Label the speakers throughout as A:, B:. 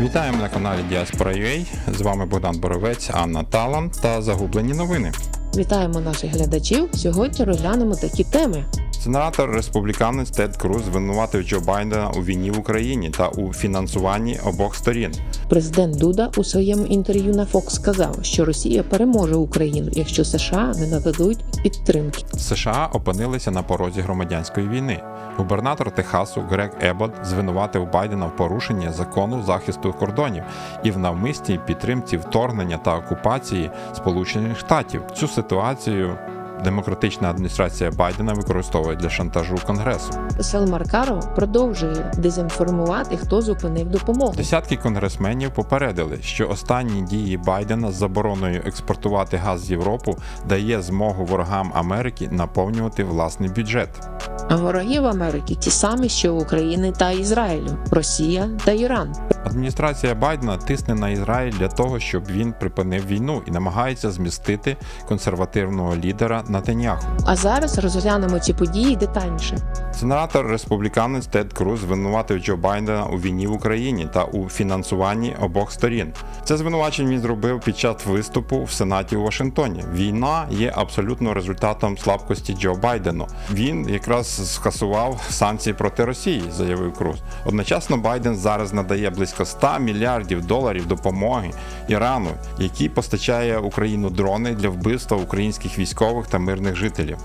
A: Вітаємо на каналі Діаспора.ua. З вами Богдан Боровець, Анна Талан та Загублені новини.
B: Вітаємо наших глядачів. Сьогодні розглянемо такі теми.
A: Сенатор республіканець Тед Круз звинуватив Джо Байдена у війні в Україні та у фінансуванні обох сторін.
B: Президент Дуда у своєму інтерв'ю на Fox сказав, що Росія переможе Україну, якщо США не нададуть підтримки.
A: США опинилися на порозі громадянської війни. Губернатор Техасу Грег Ебот звинуватив Байдена в порушенні закону захисту кордонів і в навмисній підтримці вторгнення та окупації Сполучених Штатів. Цю ситуацію демократична адміністрація Байдена використовує для шантажу Конгресу.
B: Селмар Каро продовжує дезінформувати, хто зупинив допомогу.
A: Десятки конгресменів попередили, що останні дії Байдена з забороною експортувати газ з Європу дає змогу ворогам Америки наповнювати власний бюджет.
B: А вороги в Америці ті самі, що в України та Ізраїлю, Росія та Іран.
A: Адміністрація Байдена тисне на Ізраїль для того, щоб він припинив війну і намагається змістити консервативного лідера Натаняху.
B: А зараз розглянемо ці події детальніше.
A: Сенатор республіканець Тед Круз звинуватив Джо Байдена у війні в Україні та у фінансуванні обох сторін. Це звинувачення він зробив під час виступу в Сенаті у Вашингтоні. Війна є абсолютно результатом слабкості Джо Байдену. Він якраз скасував санкції проти Росії, заявив Круз. Одночасно Байден зараз надає близько 100 мільярдів доларів допомоги Ірану, який постачає Україну дрони для вбивства українських військових та мирних жителів.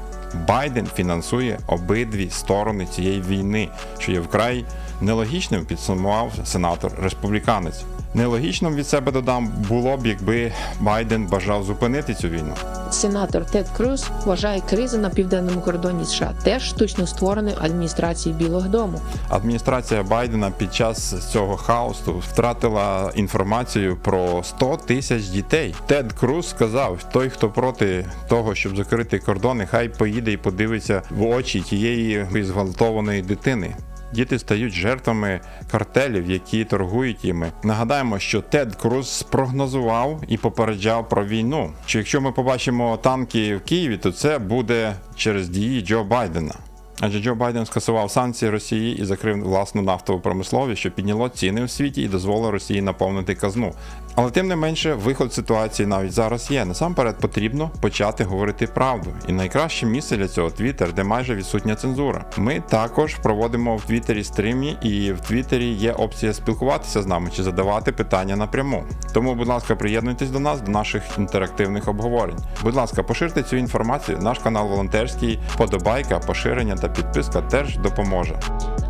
A: Байден фінансує обидві сторони цієї війни, що є вкрай нелогічним, підсумував сенатор республіканець. Нелогічним від себе додам було б, якби Байден бажав зупинити цю війну.
B: Сенатор Тед Круз вважає кризу на південному кордоні США теж штучно створеною адміністрацією Білого Дому.
A: Адміністрація Байдена під час цього хаосу втратила інформацію про 100 тисяч дітей. Тед Круз сказав: той, хто проти того, щоб закрити кордони, хай поїде і подивиться в очі тієї зґвалтованої дитини. Діти стають жертвами картелів, які торгують іми. Нагадаємо, що Тед Круз спрогнозував і попереджав про війну. Що якщо ми побачимо танки в Києві, то це буде через дії Джо Байдена. Адже Джо Байден скасував санкції Росії і закрив власну нафтову промисловість, що підняло ціни в світі і дозволило Росії наповнити казну. Але тим не менше, виход з ситуації навіть зараз є. Насамперед потрібно почати говорити правду. І найкраще місце для цього Твіттер, де майже відсутня цензура. Ми також проводимо в Твіттері стрімі, і в Твіттері є опція спілкуватися з нами чи задавати питання напряму. Тому, будь ласка, приєднуйтесь до нас, до наших інтерактивних обговорень. Будь ласка, поширте цю інформацію. Наш канал волонтерський, подобайка, поширення підписка теж допоможе.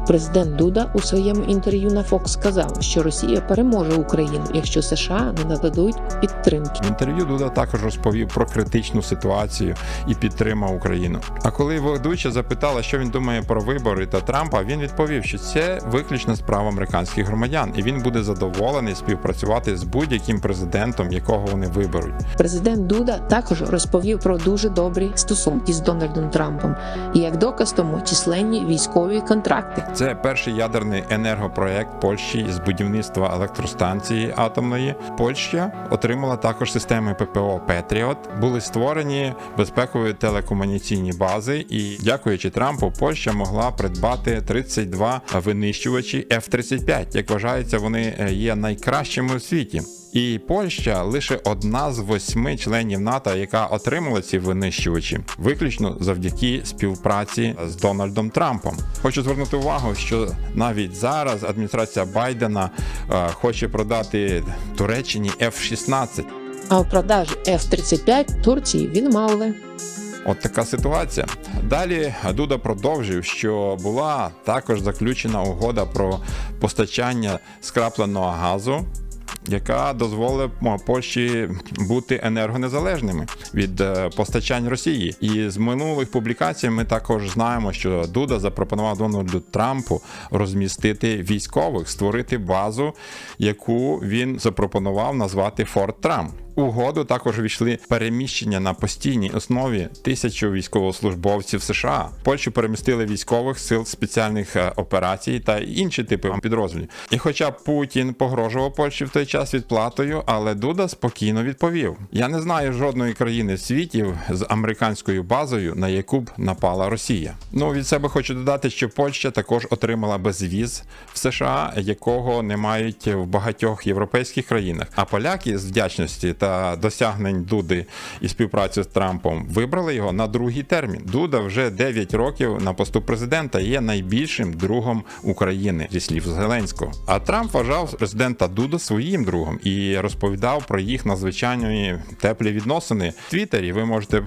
B: Президент Дуда у своєму інтерв'ю на Fox сказав, що Росія переможе Україну, якщо США не нададуть підтримки.
A: В інтерв'ю Дуда також розповів про критичну ситуацію і підтримав Україну. А коли ведуча запитала, що він думає про вибори та Трампа, він відповів, що це виключно справа американських громадян, і він буде задоволений співпрацювати з будь-яким президентом, якого вони виберуть.
B: Президент Дуда також розповів про дуже добрі стосунки з Дональдом Трампом, і як доказ тому численні військові контракти.
A: Це перший ядерний енергопроект Польщі з будівництва електростанції атомної. Польща отримала також системи ППО Петріот. Були створені безпекові телекомунікаційні бази, і дякуючи Трампу, Польща могла придбати 32 винищувачі F-35. Як вважається, вони е, є найкращими у світі. І Польща лише одна з восьми членів НАТО, яка отримала ці винищувачі, виключно завдяки співпраці з Дональдом Трампом. Хочу звернути увагу, що навіть зараз адміністрація Байдена е, хоче продати Туреччині F-16.
B: А в продажі F-35 Турції відмовили.
A: От така ситуація. Далі Дуда продовжив, що була також заключена угода про постачання скрапленого газу. Яка дозволила Польщі бути енергонезалежними від е, постачань Росії, і з минулих публікацій ми також знаємо, що Дуда запропонував Дональду Трампу розмістити військових, створити базу, яку він запропонував назвати Форт Трамп. Угоду також війшли переміщення на постійній основі тисячу військовослужбовців США. Польщу перемістили військових сил спеціальних е, операцій та інші типи підрозділів. І хоча Путін погрожував Польщі в той час відплатою, але Дуда спокійно відповів: Я не знаю жодної країни в світі з американською базою, на яку б напала Росія. Ну від себе хочу додати, що Польща також отримала безвіз в США, якого не мають в багатьох європейських країнах. А поляки з вдячності та досягнень Дуди і співпраці з Трампом вибрали його на другий термін. Дуда вже 9 років на посту президента є найбільшим другом України зі слів Зеленського. А Трамп вважав президента Дуду своїм другом і розповідав про їх надзвичайні теплі відносини в Твіттері. Ви можете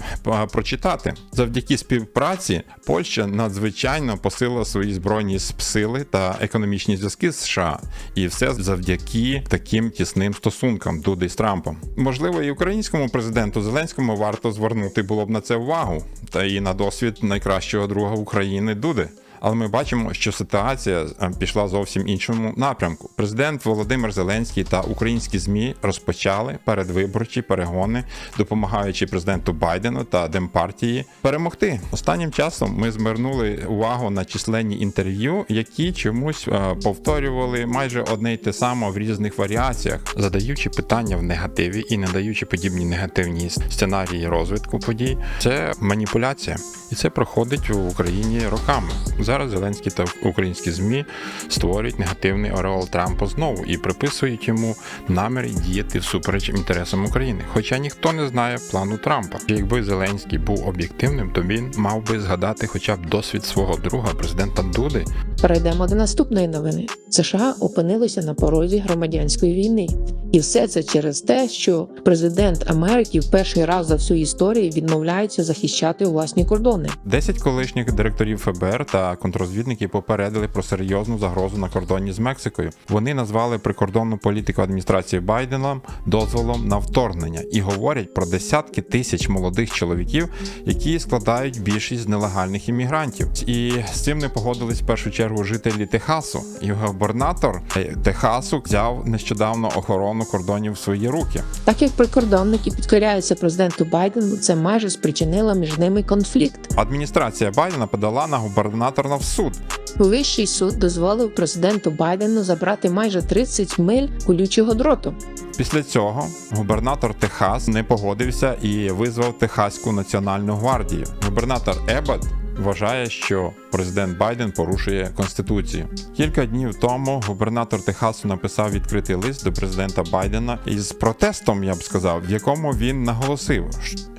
A: прочитати. Завдяки співпраці Польща надзвичайно посилила свої збройні сили та економічні зв'язки з США, і все завдяки таким тісним стосункам Дуди з Трампом. Можливо, і українському президенту Зеленському варто звернути було б на це увагу, та і на досвід найкращого друга України Дуди. Але ми бачимо, що ситуація е, пішла зовсім іншому напрямку. Президент Володимир Зеленський та українські змі розпочали передвиборчі перегони, допомагаючи президенту Байдену та Демпартії перемогти. Останнім часом ми звернули увагу на численні інтерв'ю, які чомусь е, повторювали майже одне й те саме в різних варіаціях, задаючи питання в негативі і не даючи подібні негативні сценарії розвитку подій. Це маніпуляція, і це проходить в Україні роками. Зараз Зеленський та українські змі створюють негативний ореол Трампа знову і приписують йому наміри діяти всупереч інтересам України. Хоча ніхто не знає плану Трампа. Якби Зеленський був об'єктивним, то він мав би згадати хоча б досвід свого друга, президента Дуди,
B: Перейдемо до наступної новини. США опинилися на порозі громадянської війни, і все це через те, що президент Америки в перший раз за всю історію відмовляється захищати власні кордони.
A: 10 колишніх директорів ФБР та контррозвідники попередили про серйозну загрозу на кордоні з Мексикою. Вони назвали прикордонну політику адміністрації Байдена дозволом на вторгнення і говорять про десятки тисяч молодих чоловіків, які складають більшість з нелегальних іммігрантів. І з цим не погодились в першу чергу жителі Техасу. І губернатор е, Техасу взяв нещодавно охорону кордонів в свої руки.
B: Так як прикордонники підкоряються президенту Байдену, це майже спричинило між ними конфлікт.
A: Адміністрація Байдена подала на губернатора в суд.
B: Вищий суд дозволив президенту Байдену забрати майже 30 миль колючого дроту.
A: Після цього губернатор Техас не погодився і визвав Техаську національну гвардію. Губернатор Ебот вважає, що президент Байден порушує конституцію. Кілька днів тому губернатор Техасу написав відкритий лист до президента Байдена із протестом, я б сказав, в якому він наголосив,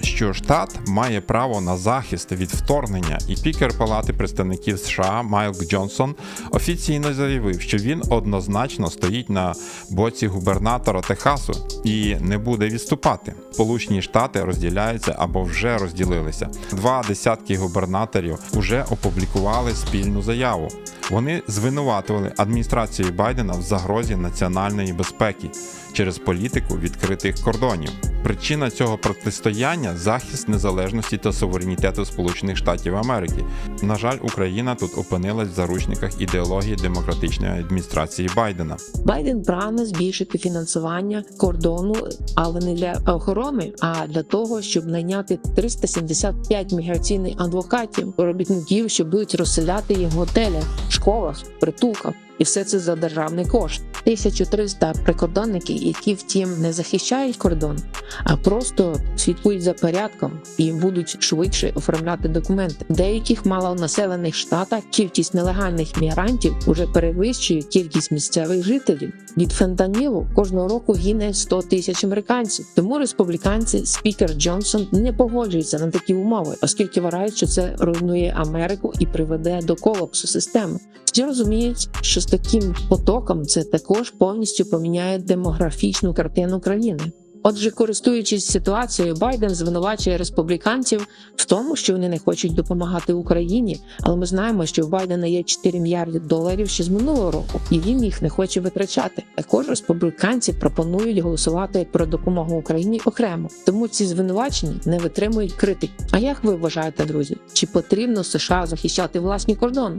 A: що штат має право на захист від вторгнення, і спікер Палати представників США Майк Джонсон офіційно заявив, що він однозначно стоїть на боці губернатора Техасу і не буде відступати. Сполучені Штати розділяються або вже розділилися. Два десятки губернаторів вже опублікували спільну заяву. Вони звинуватували адміністрацію Байдена в загрозі національної безпеки через політику відкритих кордонів. Причина цього протистояння захист незалежності та суверенітету Сполучених Штатів Америки. На жаль, Україна тут опинилась в заручниках ідеології демократичної адміністрації Байдена.
B: Байден прагне збільшити фінансування кордону, але не для охорони, а для того, щоб найняти 375 міграційних адвокатів, робітників, що будуть розселяти їх в готелях, школах, притулках. І все це за державний кошт. 1300 прикордонників, які втім не захищають кордон, а просто слідкують за порядком і будуть швидше оформляти документи. В деяких малонаселених штатах кількість нелегальних мігрантів уже перевищує кількість місцевих жителів. Від фентанілу кожного року гине 100 тисяч американців. Тому республіканці, спікер Джонсон не погоджуються на такі умови, оскільки вважають, що це руйнує Америку і приведе до колапсу системи. Всі розуміють, що таким потоком це також повністю поміняє демографічну картину країни. Отже, користуючись ситуацією, Байден звинувачує республіканців в тому, що вони не хочуть допомагати Україні. Але ми знаємо, що в Байдена є 4 мільярди доларів ще з минулого року, і він їх не хоче витрачати. Також республіканці пропонують голосувати про допомогу Україні окремо. Тому ці звинувачення не витримують критики. А як ви вважаєте, друзі? Чи потрібно США захищати власні кордони?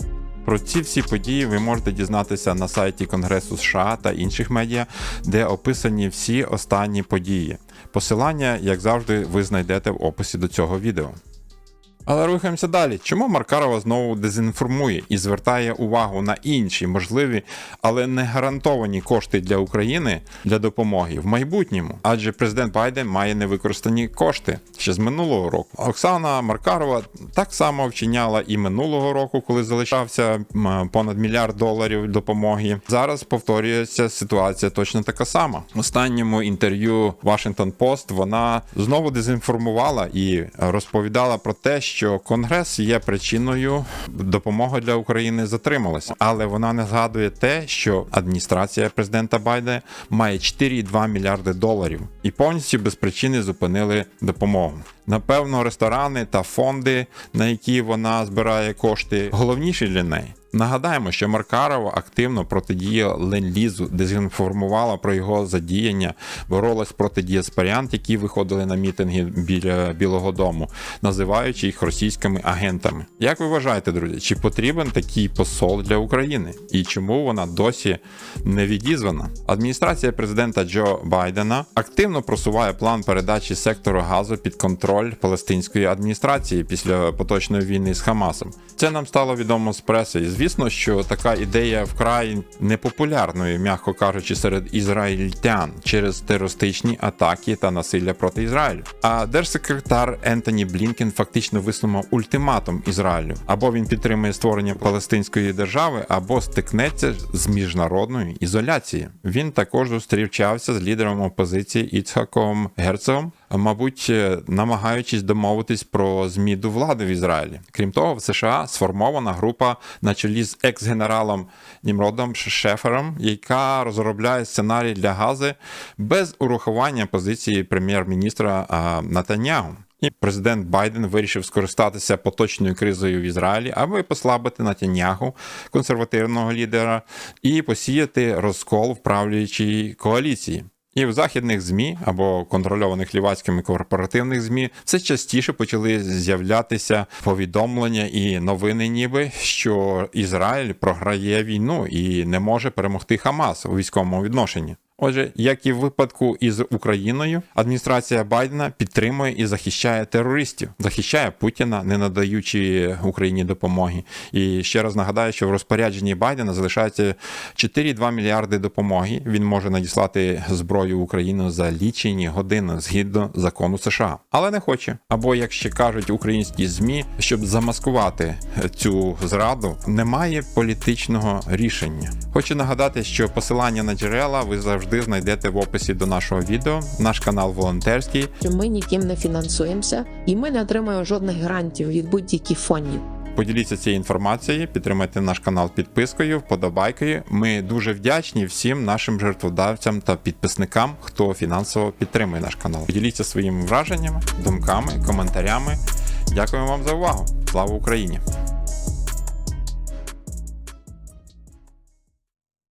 A: Про ці всі події ви можете дізнатися на сайті Конгресу США та інших медіа, де описані всі останні події. Посилання, як завжди, ви знайдете в описі до цього відео. Але рухаємося далі. Чому Маркарова знову дезінформує і звертає увагу на інші можливі, але не гарантовані кошти для України для допомоги в майбутньому? Адже президент Байден має невикористані кошти ще з минулого року. Оксана Маркарова так само вчиняла і минулого року, коли залишався понад мільярд доларів допомоги. Зараз повторюється ситуація точно така сама. В останньому інтерв'ю Washington Post вона знову дезінформувала і розповідала про те, що Конгрес є причиною допомоги для України затрималася, але вона не згадує те, що адміністрація президента Байдена має 4,2 мільярди доларів і повністю без причини зупинили допомогу. Напевно, ресторани та фонди, на які вона збирає кошти, головніші для неї. Нагадаємо, що Маркарова активно протидіяла Ленд-Лізу, дезінформувала про його задіяння, боролась проти діаспорян, які виходили на мітинги біля Білого Дому, називаючи їх російськими агентами. Як ви вважаєте, друзі, чи потрібен такий посол для України? І чому вона досі не відізвана? Адміністрація президента Джо Байдена активно просуває план передачі сектору газу під контроль палестинської адміністрації після поточної війни з Хамасом. Це нам стало відомо з преси. Звісно, що така ідея вкрай непопулярною, м'яко кажучи, серед ізраїльтян через терористичні атаки та насилля проти Ізраїлю. А держсекретар Ентоні Блінкен фактично висунув ультиматум Ізраїлю: або він підтримує створення палестинської держави, або стикнеться з міжнародною ізоляцією. Він також зустрічався з лідером опозиції Іцхаком Герцогом, мабуть, е, намагаючись домовитись про зміну влади в Ізраїлі. Крім того, в США сформована група на чолі з екс-генералом Німродом Шефером, яка розробляє сценарій для Гази без урахування позиції прем'єр-міністра Натанягу. І президент Байден вирішив скористатися поточною кризою в Ізраїлі, аби послабити Натаньягу, консервативного лідера, і посіяти розкол в правлячій коаліції. І в західних ЗМІ або контрольованих лівацькими корпоративних ЗМІ все частіше почали з'являтися повідомлення і новини, ніби що Ізраїль програє війну і не може перемогти Хамас у військовому відношенні. Отже, як і в випадку із Україною, адміністрація Байдена підтримує і захищає терористів, захищає Путіна, не надаючи Україні допомоги. І ще раз нагадаю, що в розпорядженні Байдена залишається 4,2 мільярди допомоги. Він може надіслати зброю Україну за лічені години згідно закону США, але не хоче. Або як ще кажуть українські змі, щоб замаскувати цю зраду, немає політичного рішення. Хочу нагадати, що посилання на джерела ви завжди знайдете в описі до нашого відео. Наш канал волонтерський.
B: ми ніким не фінансуємося, і ми не отримуємо жодних грантів від будь-яких фондів.
A: Поділіться цією інформацією, підтримайте наш канал підпискою, вподобайкою. Ми дуже вдячні всім нашим жертводавцям та підписникам, хто фінансово підтримує наш канал. Поділіться своїми враженнями, думками, коментарями. Дякуємо вам за увагу. Слава Україні!